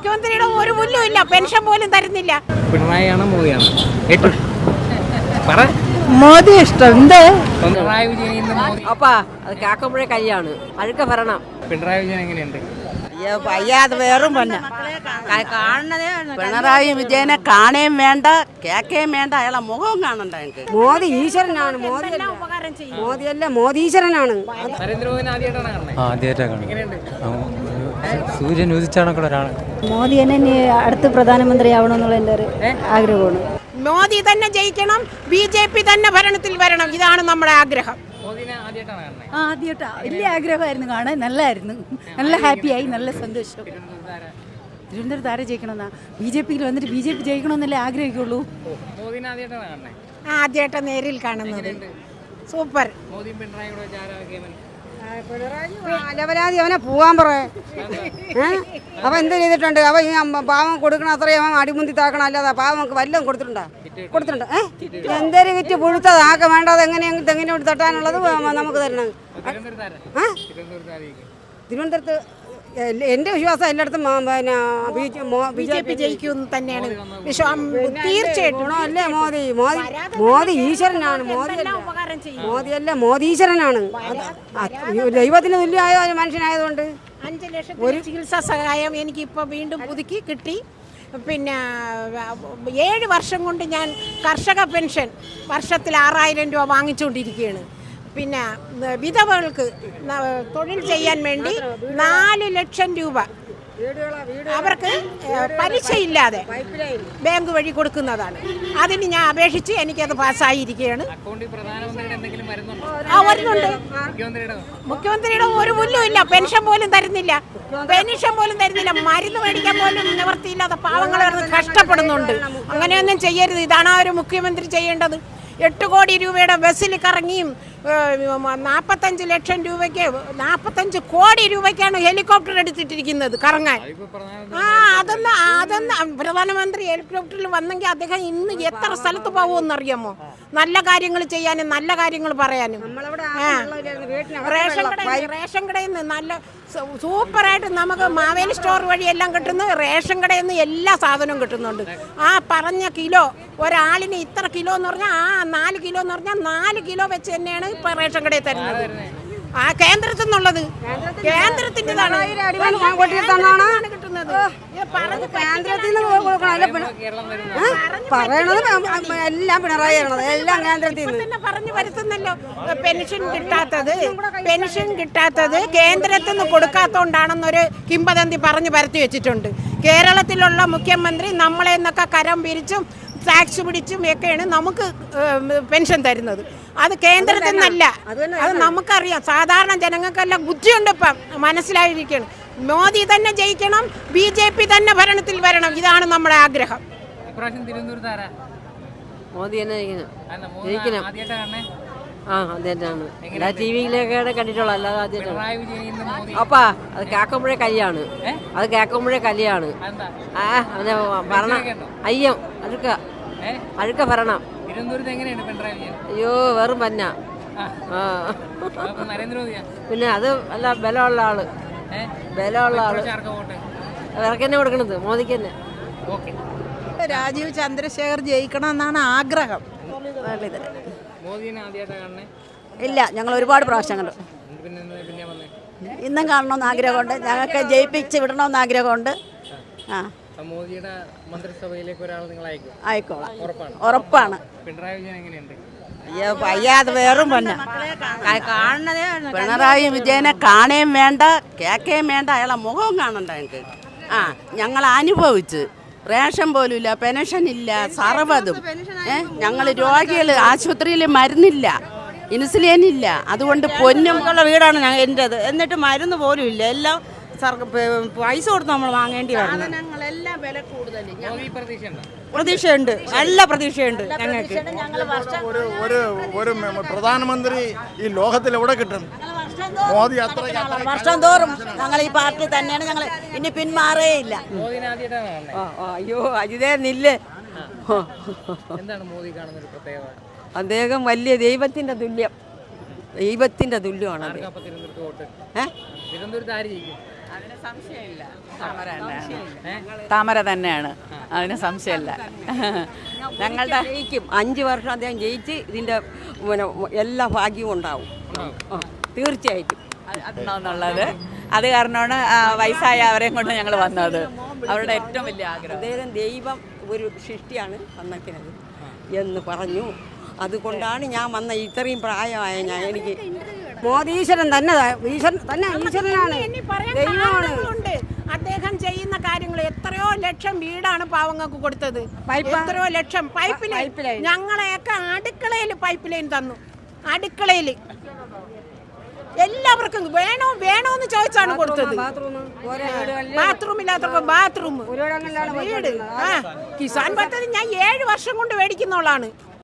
മുഖ്യമന്ത്രിയുടെ ഒരു പുല്ലും ഇല്ല. പെൻഷൻ പോലും തരുന്നില്ല. പിണറായിയാണോ മോദിയാണോ. ഏറ്റവും പറ. മോദി ഇഷ്ടം. എന്ത്? പിണറായി വിജയൻ ഇന്ന് മോദി അപ്പാ അത് കേൾക്കുമ്പോഴേ കല്യാണ്. അഴുക്ക ഭരണം പിണറായി വിജയൻ എങ്ങനെയുണ്ട്? അയ്യാത് വേറും പന്ന. പിണറായി വിജയനെ കാണുകയും വേണ്ട കേക്കുകയും വേണ്ട. അയാളെ മുഖവും കാണണ്ട എനിക്ക്. മോദി ഈശ്വരനാണ്. മോദി ഉപകാരം ചെയ്യും? മോദിയല്ല മോദീശ്വരനാണ്. ഈശ്വരനാണ് ആദ്യമായിട്ടാണ് കാണുന്നത്. ആദ്യമായിട്ടാണ് കാണുന്നത്. സൂര്യൻ ഉദിച്ചാണൊക്കെ ഒരാൾ മോദി തന്നെ അടുത്ത പ്രധാനമന്ത്രി ആവണമെന്നുള്ള എന്റെ ഒരു ആഗ്രഹമാണ്. മോദി തന്നെ ജയിക്കണം ബി ജെ പി തന്നെ ഭരണത്തിൽ വരണം ഇതാണ് നമ്മുടെ ആഗ്രഹം. ആദ്യമായിട്ടാ. വലിയ ആഗ്രഹമായിരുന്നു കാണാൻ. നല്ലായിരുന്നു. നല്ല ഹാപ്പിയായി നല്ല സന്തോഷം. തിരുവനന്തപുരത്ത് ആരെ ജയിക്കണമെന്നാ? ബി ജെ പിയിൽ വന്നിട്ട് ബി ജെ പി ജയിക്കണമെന്നല്ലേ ആഗ്രഹിക്കുള്ളൂ? മോദിനെ ആദ്യമായിട്ടാണ് നേരിൽ കാണുന്നത്. സൂപ്പർ. മോദി പിണറായി കേമൻ അവനെ പോവാൻ പറയേ അവൻ എന്ത് ചെയ്തിട്ടുണ്ട്? അവൻ ഈ പാവം കൊടുക്കണം അത്രയും അവൻ അടിമുന്തി താക്കണം അല്ലാതെ പാവം വല്ലതും കൊടുത്തിട്ടുണ്ടോ? കൊടുത്തിട്ടുണ്ട്. ഏഹ് എന്തൊരു വിറ്റ് പുഴുത്തത് ആക്കെ വേണ്ടത് എങ്ങനെയെങ്കിലും തെങ്ങിനെ കൊണ്ട് തട്ടാനുള്ളത് നമുക്ക് തരണം. തിരുവനന്തപുരത്ത് എന്റെ വിശ്വാസം എല്ലായിടത്തും പിന്നെ ബി ജെ പി ജയിക്കും തന്നെയാണ്. വിശ്വാസം തീർച്ചയായിട്ടും. അല്ലേ മോദി? മോദി മോദി ഈശ്വരനാണ്. മോദി മോദി അല്ല മോദി ഈശ്വരനാണ്. ദൈവത്തിന് തുല്യമായ ഒരു മനുഷ്യനായതുകൊണ്ട് അഞ്ച് ഒരു ചികിത്സാ സഹായം എനിക്ക് ഇപ്പോൾ വീണ്ടും പുതുക്കി കിട്ടി. പിന്നെ ഏഴ് വർഷം കൊണ്ട് ഞാൻ കർഷക പെൻഷൻ വർഷത്തിൽ ആറായിരം രൂപ വാങ്ങിച്ചുകൊണ്ടിരിക്കുകയാണ്. പിന്നെ വിധവകൾക്ക് തൊഴിൽ ചെയ്യാൻ വേണ്ടി നാല് ലക്ഷം രൂപ. അവർക്ക് പലിശയില്ലാതെ ബാങ്ക് വഴി കൊടുക്കുന്നതാണ്. അതിന് ഞാൻ അപേക്ഷിച്ച് എനിക്കത് പാസ്സായിരിക്കുകയാണ്. ആ വരുന്നുണ്ട്. മുഖ്യമന്ത്രിയുടെ ഒരു പുല്ലും ഇല്ല. പെൻഷൻ പോലും തരുന്നില്ല. പെൻഷൻ പോലും തരുന്നില്ല. മരുന്ന് മേടിക്കാൻ പോലും നിവർത്തിയില്ലാതെ പാവങ്ങൾ കഷ്ടപ്പെടുന്നുണ്ട്. അങ്ങനെയൊന്നും ചെയ്യരുത്. ഇതാണ് ആ ഒരു മുഖ്യമന്ത്രി ചെയ്യേണ്ടത്. എട്ട് കോടി രൂപയുടെ ബസ്സിൽ കറങ്ങിയും നാൽപ്പത്തഞ്ച് ലക്ഷം രൂപയ്ക്ക് നാൽപ്പത്തഞ്ച് കോടി രൂപയ്ക്കാണ് ഹെലികോപ്റ്റർ എടുത്തിട്ടിരിക്കുന്നത് കറങ്ങാൻ. ആ അതൊന്ന് അതൊന്ന് പ്രധാനമന്ത്രി ഹെലികോപ്റ്ററിൽ വന്നെങ്കിൽ അദ്ദേഹം ഇന്ന് എത്ര സ്ഥലത്ത് പോകുമെന്ന് അറിയാമോ നല്ല കാര്യങ്ങൾ ചെയ്യാനും നല്ല കാര്യങ്ങൾ പറയാനും. റേഷൻ കടയിൽ റേഷൻ കടയിൽ നിന്ന് നല്ല സൂപ്പറായിട്ട് നമുക്ക് മാവേലി സ്റ്റോർ വഴി എല്ലാം കിട്ടുന്നു റേഷൻ കടയിൽ നിന്ന് എല്ലാ സാധനവും കിട്ടുന്നുണ്ട്. ആ പറഞ്ഞ കിലോ ഒരാളിന് ഇത്ര കിലോ എന്ന് പറഞ്ഞാൽ ആ നാല് കിലോ എന്ന് പറഞ്ഞാൽ നാല് കിലോ വെച്ച് തന്നെയാണ് ഇപ്പൊ റേഷൻ കടയിൽ തരുന്നത്. ആ കേന്ദ്രത്തിൽ നിന്നുള്ളത്. കേന്ദ്രത്തിന്റെതാണ്. കിട്ടുന്നത്. കേന്ദ്രത്തിൽ? പറയണത് എല്ലാം പിണറായി ആണത് എല്ലാം കേന്ദ്രത്തിൽ തന്നെ പറഞ്ഞു വരുത്തുന്നല്ലോ. പെൻഷൻ കിട്ടാത്തത്. പെൻഷൻ കിട്ടാത്തത് കേന്ദ്രത്തിൽ നിന്ന് കൊടുക്കാത്തോണ്ടാണെന്നൊരു കിംബദന്തി പറഞ്ഞു പരത്തി വെച്ചിട്ടുണ്ട്. കേരളത്തിലുള്ള മുഖ്യമന്ത്രി നമ്മളെ നിന്നൊക്കെ കരം പിരിച്ചും ടാക്സ് പിടിച്ചും ഒക്കെയാണ് നമുക്ക് പെൻഷൻ തരുന്നത്. അത് കേന്ദ്രത്തിൽ നിന്നല്ല അത് നമുക്കറിയാം. സാധാരണ ജനങ്ങൾക്കെല്ലാം ബുദ്ധിയുണ്ട് ഇപ്പം. മനസ്സിലായിരിക്കണം. മോദി തന്നെ ജയിക്കണം ബി ജെ പി തന്നെ ഭരണത്തിൽ വരണം. ഇതാണ് നമ്മുടെ ആഗ്രഹം. മോദി തന്നെ ജയിക്കണം. ജയിക്കണം. ആ അതേറ്റാണ് എല്ലാ ടി വിയിലൊക്കെ കണ്ടിട്ടുള്ളൂ അല്ലാതെ ആദ്യമായിട്ടാണ് അപ്പാ അത് കേൾക്കുമ്പോഴേ കല്യാണ്. അത് കേൾക്കുമ്പോഴേ കല്യാണ്. ആ അവനെ ഭരണം അയ്യം അഴുക്ക. അഴുക്ക ഭരണം. അയ്യോ വെറും പന്ന പിന്നെ അത് അല്ല ബലമുള്ള ആൾ. ബലമുള്ള ആൾ. വിറക്കന്നെ ആർക്കാ ഇവർക്ക് തന്നെ കൊടുക്കണത് മോദിക്ക് തന്നെ. ഓക്കെ. രാജീവ് ചന്ദ്രശേഖർ ജയിക്കണം എന്നാണ് ആഗ്രഹം മോദിനെ ഇല്ല ഞങ്ങൾ ഒരുപാട് പ്രാവശ്യം കണ്ടു. പിന്നെ എന്ത് പിന്നെ വന്നേ? ഇന്നും കാണണമെന്ന് ആഗ്രഹമുണ്ട്. ഞങ്ങൾക്ക് ജയിപ്പിച്ച് വിടണമെന്ന് ആഗ്രഹമുണ്ട്. ആ. മോദിയുടെ മന്ത്രിസഭയിലേക്ക് ഒരാൾ നിങ്ങൾ അയക്കും. ഉറപ്പാണ്. പിണറായി വിജയൻ എങ്ങനെയുണ്ട്? അയ്യോ അയ്യാത് വേറും പന്ന പിണറായി വിജയനെ കാണുകയും വേണ്ട കേക്കുകയും വേണ്ട അയാളെ മുഖവും കാണണ്ട ഞങ്ങൾക്ക്. ആ ഞങ്ങൾ അനുഭവിച്ച് റേഷൻ പോലും ഇല്ല പെൻഷൻ ഇല്ല സർവതും ഏഹ് ഞങ്ങൾ രോഗികൾ ആശുപത്രിയിൽ മരുന്നില്ല ഇൻസുലിൻ ഇല്ല. അതുകൊണ്ട് പൊന്നും ഉള്ള വീടാണ് ഞങ്ങൾ എന്റെത് എന്നിട്ട് മരുന്ന് പോലും ഇല്ല എല്ലാം പൈസ കൊടുത്ത് നമ്മൾ വാങ്ങേണ്ടി വരും പ്രതീക്ഷയുണ്ട്. നല്ല പ്രതീക്ഷയുണ്ട് ഞങ്ങൾക്ക്. ഒരു ഒരു ഒരു മ- പ്രധാനമന്ത്രി ഈ ലോകത്തിൽ എവിടെ കിട്ടും? മോദി അത്ര വർഷം തോറും ഞങ്ങൾ ഈ പാർട്ടി തന്നെയാണ്. ഞങ്ങൾ ഇനി പിന്മാറേ ഇല്ല. മോദിനെ ആദ്യമായിട്ടാണ് കാണുന്നത് അയ്യോ അജിതേ നില്ല്. എന്താണ് മോദി കാണുന്ന ഒരു പ്രത്യേകത? അദ്ദേഹം വലിയ ദൈവത്തിന്റെ തുല്യം. ദൈവത്തിന്റെ തുല്യമാണ് താമര തന്നെയാണ്. അതിന് സംശയമില്ല. ഞങ്ങളുടെ ജയിക്കും. അഞ്ച് വർഷം അദ്ദേഹം ജയിച്ച് ഇതിന്റെ പിന്നെ എല്ലാ ഭാഗ്യവും ഉണ്ടാവും. തീർച്ചയായിട്ടും. അത് കാരണമാണ് വയസ്സായ അവരെയും കൊണ്ട് ഞങ്ങൾ വന്നത്. അവരുടെ ഏറ്റവും വലിയ ആഗ്രഹം. അദ്ദേഹം ദൈവം ഒരു സൃഷ്ടിയാണ് വന്നിരിക്കുന്നത് എന്ന് പറഞ്ഞു. അതുകൊണ്ടാണ് ഞാൻ വന്ന ഇത്രയും പ്രായമായ ഞാൻ എനിക്ക് മോദീശ്വരൻ തന്നെ ഈശ്വരൻ തന്നെ ഈശ്വരനാണ്. ദൈവമാണ്. അദ്ദേഹം ചെയ്യുന്ന കാര്യങ്ങൾ എത്രയോ ലക്ഷം വീടാണ് പാവങ്ങൾക്ക് കൊടുത്തത്. എത്രയോ ലക്ഷം. പൈപ്പ് ലൈൻ ഞങ്ങളെയൊക്കെ അടുക്കളയിൽ പൈപ്പ് ലൈൻ തന്നു. അടുക്കളയിൽ. എല്ലാവർക്കും വേണോ വേണോ എന്ന് ചോദിച്ചാണ് കൊടുത്തത്. ബാത്റൂം ബാത്റൂം വീട്. ആ കിസാൻ പദ്ധതി ഞാൻ ഏഴ് വർഷം കൊണ്ട് മേടിക്കുന്നവളാണ്